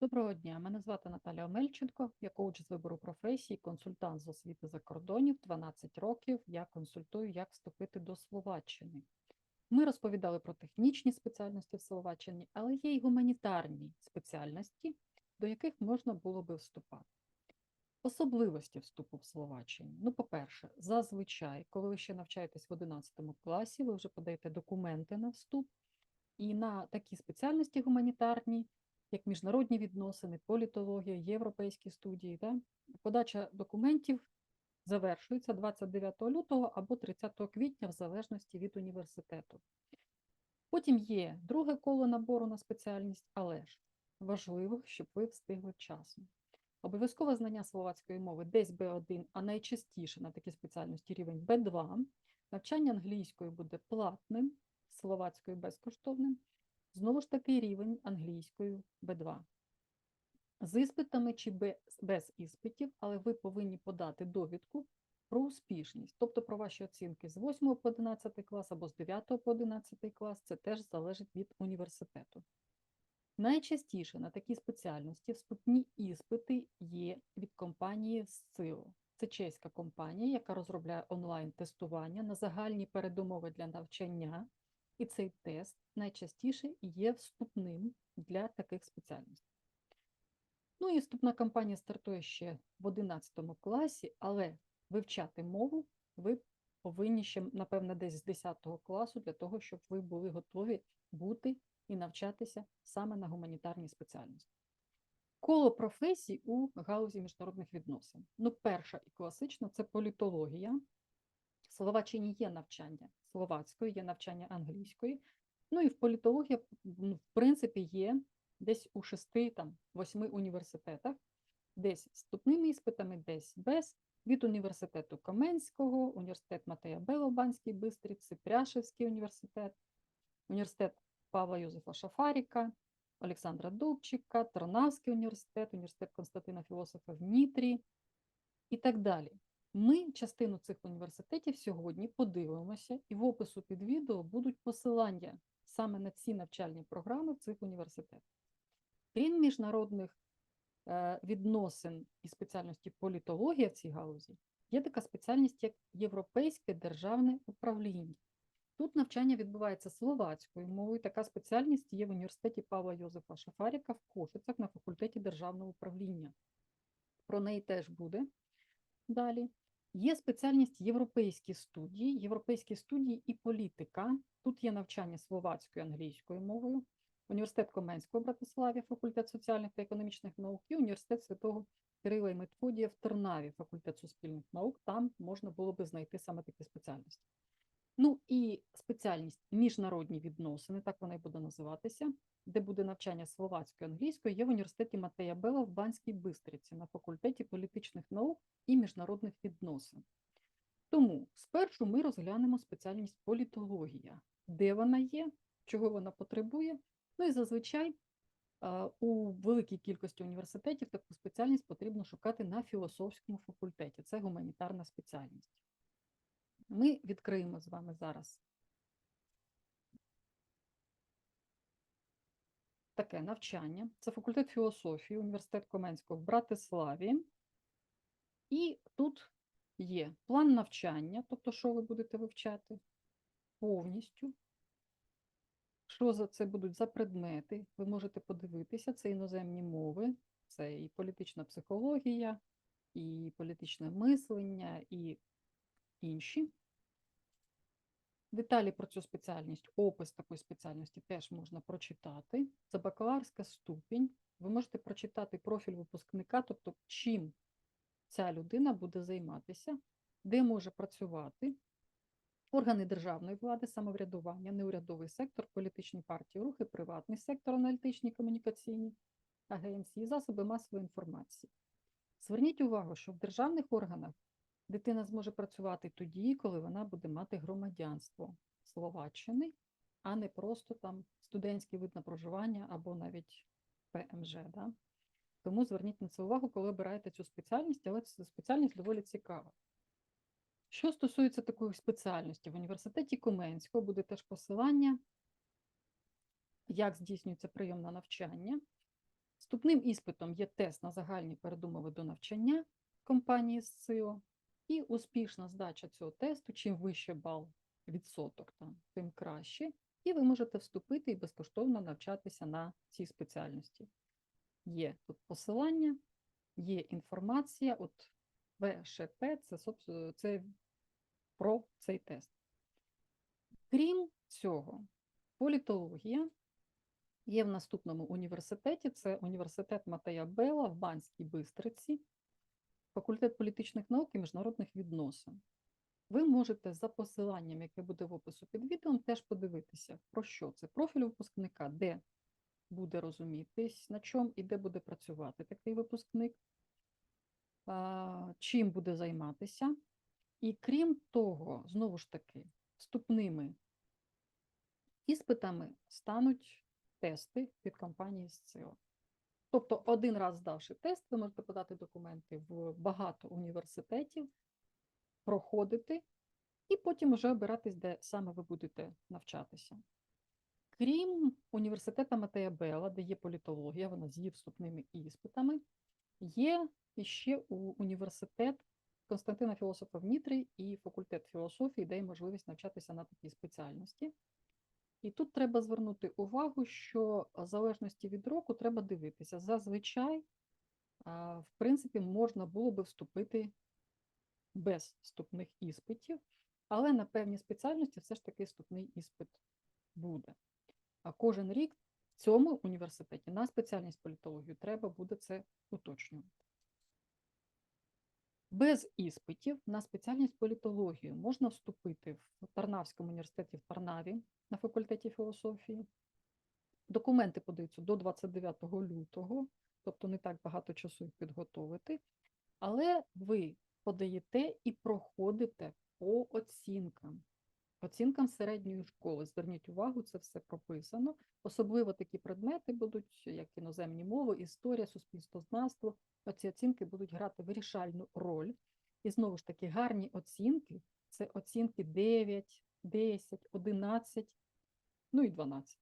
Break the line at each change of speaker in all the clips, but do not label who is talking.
Доброго дня, мене звати Наталя Омельченко, я коуч з вибору професії, консультант з освіти за кордонів. 12 років я консультую, як вступити до Словаччини. Ми розповідали про технічні спеціальності в Словаччині, але є й гуманітарні спеціальності, до яких можна було би вступати. Особливості вступу в Словаччині. Ну, по-перше, зазвичай, коли ви ще навчаєтесь в 11 класі, ви вже подаєте документи на вступ, і на такі спеціальності гуманітарні як міжнародні відносини, політологія, європейські студії. Да? Подача документів завершується 29 лютого або 30 квітня, в залежності від університету. Потім є друге коло набору на спеціальність, але ж важливо, щоб ви встигли вчасно. Обов'язкове знання словацької мови десь B1, а найчастіше на такі спеціальності рівень B2. Навчання англійської буде платним, словацькою безкоштовним. Знову ж таки, рівень англійською B2. З іспитами чи без іспитів, але ви повинні подати довідку про успішність, тобто про ваші оцінки з 8 по 11 клас або з 9 по 11 клас, це теж залежить від університету. Найчастіше на такі спеціальності вступні іспити є від компанії СЦИО. Це чеська компанія, яка розробляє онлайн-тестування на загальні передумови для навчання і цей тест найчастіше є вступним для таких спеціальностей. Ну і вступна кампанія стартує ще в 11 класі, але вивчати мову ви повинні ще, напевно, десь з 10 класу для того, щоб ви були готові бути і навчатися саме на гуманітарній спеціальності. Коло професій у галузі міжнародних відносин. Ну, перша і класична це політологія. Словаччині є навчання словацької, є навчання англійської. Ну і в політології, ну, в принципі, є десь у шести, там, восьми університетах, десь вступними іспитами, десь без. Від університету Каменського, університет Матея Бело, Банській Бистриці, Пряшевський університет, університет Павла Йозефа Шафаріка, Олександра Дубчика, Тарнавський університет, університет Константина Філософа в Нітрі і так далі. Ми частину цих університетів сьогодні подивимося, і в опису під відео будуть посилання саме на ці навчальні програми в цих університетах. Крім міжнародних е, відносин і спеціальності політологія в цій галузі, є така спеціальність, як Європейське державне управління. Тут навчання відбувається словацькою мовою. Така спеціальність є в університеті Павла Йозефа Шафаріка в Кошицях на факультеті державного управління. Про неї теж буде далі. Є спеціальність європейські студії, європейські студії і політика. Тут є навчання словацькою англійською мовою, університет Коменського в Братиславі, факультет соціальних та економічних наук, і університет святого Кирила і Метфодія в Тернаві, факультет суспільних наук. Там можна було би знайти саме такі спеціальності. Ну і спеціальність міжнародні відносини, так вона і буде називатися, де буде навчання словацької англійської, є в університеті Матея Бела в Банській Бистриці на факультеті політичних наук і міжнародних відносин. Тому спершу ми розглянемо спеціальність політологія, де вона є, чого вона потребує. Ну і зазвичай у великій кількості університетів таку спеціальність потрібно шукати на філософському факультеті. Це гуманітарна спеціальність. Ми відкриємо з вами зараз таке навчання. Це факультет філософії, університет Коменського в Братиславі. І тут є план навчання, тобто, що ви будете вивчати повністю. Що за це будуть за предмети? Ви можете подивитися, це іноземні мови, це і політична психологія, і політичне мислення, і інші. Деталі про цю спеціальність, опис такої спеціальності теж можна прочитати. Це бакалаврська ступінь. Ви можете прочитати профіль випускника, тобто чим ця людина буде займатися, де може працювати, органи державної влади, самоврядування, неурядовий сектор, політичні партії, рухи, приватний сектор, аналітичні комунікаційні агенції, засоби масової інформації. Зверніть увагу, що в державних органах дитина зможе працювати тоді, коли вона буде мати громадянство Словаччини, а не просто там студентський вид на проживання або навіть ПМЖ. Да? Тому зверніть на це увагу, коли обираєте цю спеціальність, але ця спеціальність доволі цікава. Що стосується такої спеціальності, в університеті Коменського буде теж посилання, як здійснюється прийом на навчання. Вступним іспитом є тест на загальні передумови до навчання компанії СЦИО і успішна здача цього тесту, чим вище бал відсоток, там, тим краще. І ви можете вступити і безкоштовно навчатися на цій спеціальності. Є тут посилання, є інформація, от ВШП це, це про цей тест. Крім цього, політологія є в наступному університеті. Це університет Матея Бела в Банській Бистриці, факультет політичних наук і міжнародних відносин. Ви можете за посиланням, яке буде в опису під відео, теж подивитися, про що це профіль випускника, де буде розумітись, на чому і де буде працювати такий випускник, чим буде займатися. І крім того, знову ж таки, вступними іспитами стануть тести від компанії СЦИО. Тобто, один раз здавши тест, ви можете подати документи в багато університетів, проходити і потім вже обиратись, де саме ви будете навчатися. Крім університету Матея Бела, де є політологія, вона з її вступними іспитами, є ще університет Константина Філософа в Нітрі і факультет філософії, де є можливість навчатися на такій спеціальності. І тут треба звернути увагу, що в залежності від року треба дивитися. Зазвичай, в принципі, можна було би вступити без вступних іспитів, але на певні спеціальності все ж таки вступний іспит буде. А кожен рік в цьому університеті на спеціальність політологію треба буде це уточнювати. Без іспитів на спеціальність політологію можна вступити в Тарнавському університеті в Тарнаві на факультеті філософії. Документи подаються до 29 лютого, тобто не так багато часу їх підготовити, але ви подаєте і проходите по оцінкам. Оцінкам середньої школи. Зверніть увагу, це все прописано. Особливо такі предмети будуть, як іноземні мови, історія, суспільствознавство. Оці оцінки будуть грати вирішальну роль. І знову ж таки, гарні оцінки це оцінки 9, 10, 11, ну і 12.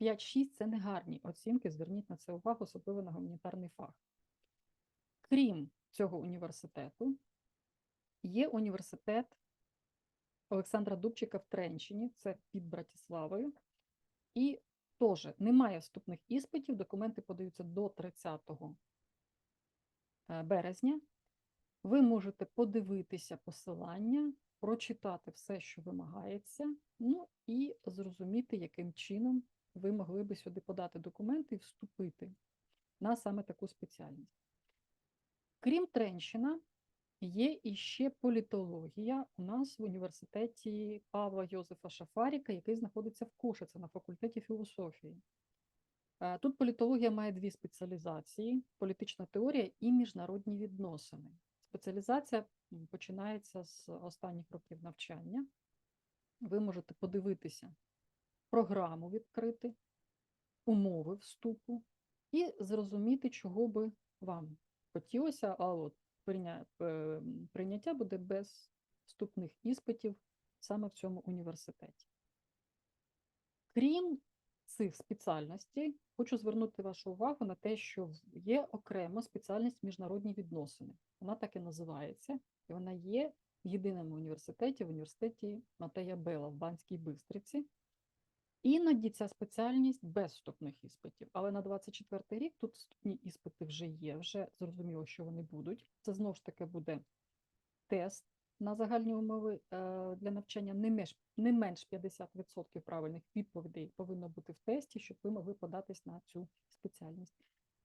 5-6 це не гарні оцінки, зверніть на це увагу, особливо на гуманітарний фах. Крім цього університету, є університет Олександра Дубчика в Тренчині, це під Братиславою. І теж немає вступних іспитів, документи подаються до 30 е, березня. Ви можете подивитися посилання, прочитати все, що вимагається, ну і зрозуміти, яким чином ви могли би сюди подати документи і вступити на саме таку спеціальність. Крім Тренщина, є іще політологія у нас в університеті Павла Йозефа Шафаріка, який знаходиться в Кошице на факультеті філософії. Е, Тут політологія має дві спеціалізації: політична теорія і міжнародні відносини. Спеціалізація починається з останніх років навчання. Ви можете подивитися програму відкрити, умови вступу і зрозуміти, чого би вам хотілося, а от прийняття буде без вступних іспитів саме в цьому університеті. Крім цих спеціальностей, хочу звернути вашу увагу на те, що є окрема спеціальність міжнародні відносини. Вона так і називається, і вона є в єдиному університеті, в університеті Матея Бела в Банській Бистриці. Іноді ця спеціальність без вступних іспитів, але на 24 рік тут вступні іспити вже є, вже зрозуміло, що вони будуть. Це знову ж таки буде тест на загальні умови е, для навчання. Не менш, не менш 50% правильних відповідей повинно бути в тесті, щоб ви могли податись на цю спеціальність.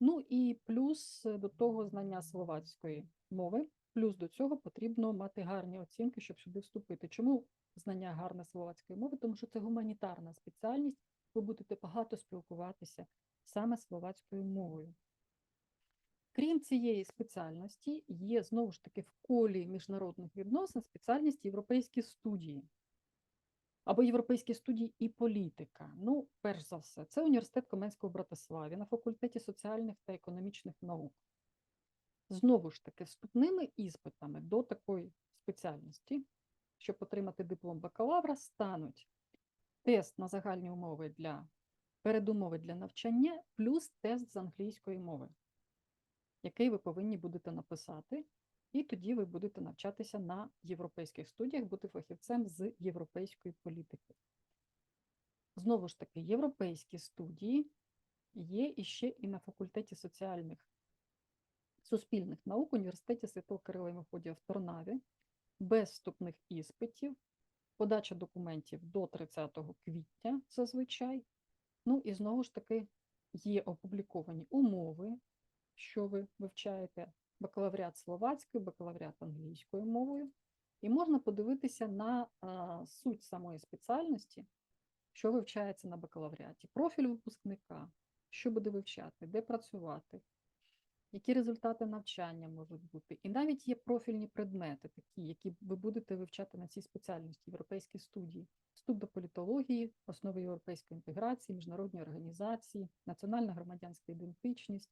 Ну і плюс е, до того знання словацької мови. Плюс до цього потрібно мати гарні оцінки, щоб сюди вступити. Чому знання гарне словацької мови? Тому що це гуманітарна спеціальність. Ви будете багато спілкуватися саме словацькою мовою. Крім цієї спеціальності, є знову ж таки в колі міжнародних відносин спеціальність європейські студії або європейські студії і політика. Ну, перш за все, це університет Коменського в Братиславі на факультеті соціальних та економічних наук. Знову ж таки, вступними іспитами до такої спеціальності, щоб отримати диплом бакалавра, стануть тест на загальні умови для передумови для навчання плюс тест з англійської мови, який ви повинні будете написати, і тоді ви будете навчатися на європейських студіях, бути фахівцем з європейської політики. Знову ж таки, європейські студії є іще і на факультеті соціальних суспільних наук університеті Святого Кирила і Мефодія в Торнаві, без вступних іспитів, подача документів до 30 квітня зазвичай. Ну і знову ж таки є опубліковані умови, що ви вивчаєте бакалавріат словацькою, бакалавріат англійською мовою, і можна подивитися на а, суть самої спеціальності, що вивчається на бакалавріаті, профіль випускника, що буде вивчати, де працювати, які результати навчання можуть бути. І навіть є профільні предмети, такі, які ви будете вивчати на цій спеціальності, європейські студії, вступ до політології, основи європейської інтеграції, міжнародні організації, національна громадянська ідентичність,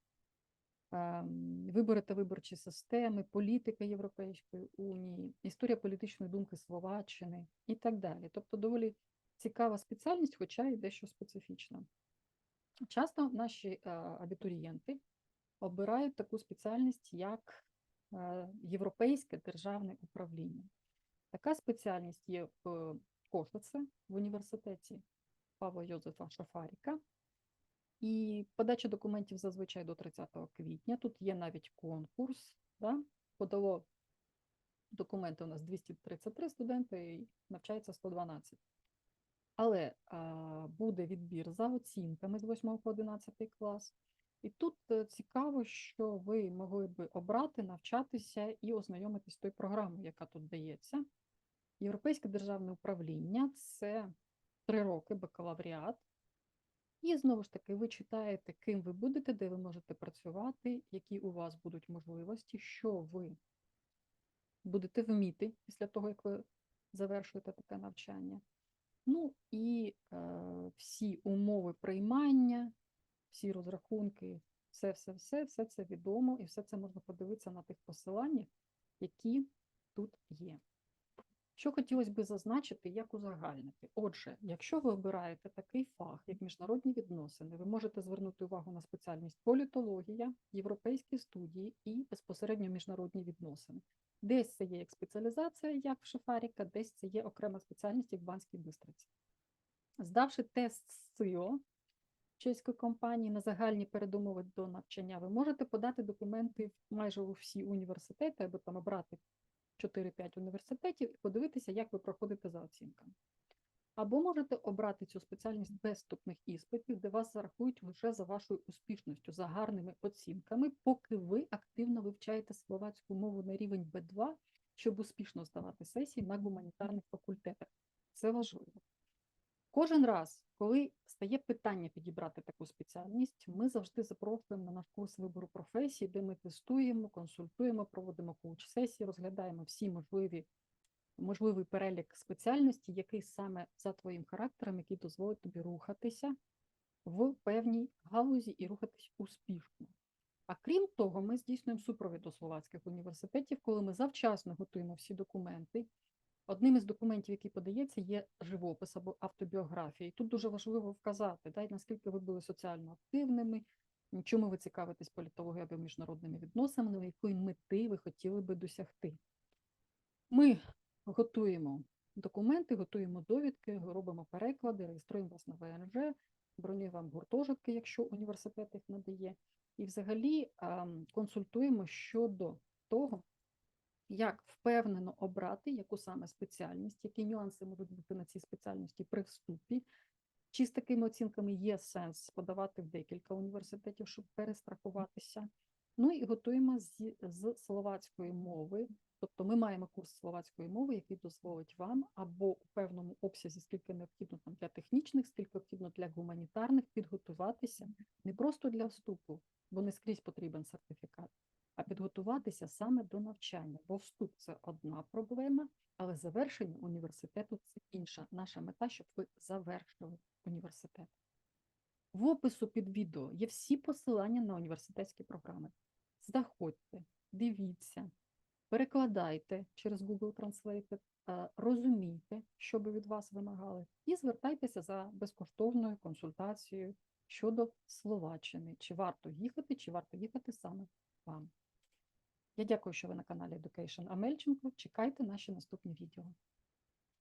ем, вибори та виборчі системи, політика Європейської унії, історія політичної думки Словаччини і так далі. Тобто доволі цікава спеціальність, хоча й дещо специфічна. Часто наші е, абітурієнти обирають таку спеціальність, як е, Європейське державне управління. Така спеціальність є в Кошице в університеті Павла Йозефа Шафаріка. І подача документів зазвичай до 30 квітня. Тут є навіть конкурс. Да? Подало документи у нас 233 студенти і навчається 112. Але а, буде відбір за оцінками з 8 по 11 клас. І тут е, цікаво, що ви могли би обрати, навчатися і ознайомитись з тою програмою, яка тут дається. Європейське державне управління це три роки бакалавріат. І знову ж таки, ви читаєте, ким ви будете, де ви можете працювати, які у вас будуть можливості, що ви будете вміти після того, як ви завершуєте таке навчання. Ну і е, всі умови приймання, всі розрахунки, все, все, все, все це відомо, і все це можна подивитися на тих посиланнях, які тут є. Що хотілося б зазначити, як узагальнити. Отже, якщо ви обираєте такий фах, як міжнародні відносини, ви можете звернути увагу на спеціальність політологія, європейські студії і безпосередньо міжнародні відносини. Десь це є як спеціалізація, як в Шафаріка, десь це є окрема спеціальність, як в Банській Бистриці. Здавши тест СИО чеської компанії на загальні передумови до навчання, ви можете подати документи майже у всі університети, або там обрати 4-5 університетів і подивитися, як ви проходите за оцінками. Або можете обрати цю спеціальність без вступних іспитів, де вас зарахують лише за вашою успішністю, за гарними оцінками, поки ви активно вивчаєте словацьку мову на рівень Б2, щоб успішно здавати сесії на гуманітарних факультетах. Це важливо. Кожен раз, коли стає питання підібрати таку спеціальність, ми завжди запрошуємо на наш курс вибору професії, де ми тестуємо, консультуємо, проводимо коуч-сесії, розглядаємо всі можливі можливий перелік спеціальності, який саме за твоїм характером, який дозволить тобі рухатися в певній галузі і рухатись успішно. А крім того, ми здійснюємо супровід до словацьких університетів, коли ми завчасно готуємо всі документи. Одним із документів, який подається, є живопис або автобіографія. І тут дуже важливо вказати, да, наскільки ви були соціально активними, чому ви цікавитесь політологією або міжнародними відносинами, якої мети ви хотіли би досягти. Ми готуємо документи, готуємо довідки, робимо переклади, реєструємо вас на ВНЖ, бронюємо вам гуртожитки, якщо університет їх надає, і взагалі консультуємо щодо того, як впевнено обрати яку саме спеціальність, які нюанси можуть бути на цій спеціальності при вступі. Чи з такими оцінками є сенс подавати в декілька університетів, щоб перестрахуватися? Ну і готуємо з, з словацької мови. Тобто ми маємо курс словацької мови, який дозволить вам або у певному обсязі, скільки необхідно там для технічних, скільки необхідно для гуманітарних, підготуватися не просто для вступу, бо не скрізь потрібен сертифікат, а підготуватися саме до навчання, бо вступ це одна проблема, але завершення університету це інша. Наша мета, щоб ви завершили університет. В опису під відео є всі посилання на університетські програми. Заходьте, дивіться, перекладайте через Google Translate, е, розумійте, що би від вас вимагали, і звертайтеся за безкоштовною консультацією щодо Словаччини, чи варто їхати, чи варто їхати саме вам. Я дякую, що ви на каналі Education Амельченко. Чекайте наші наступні відео.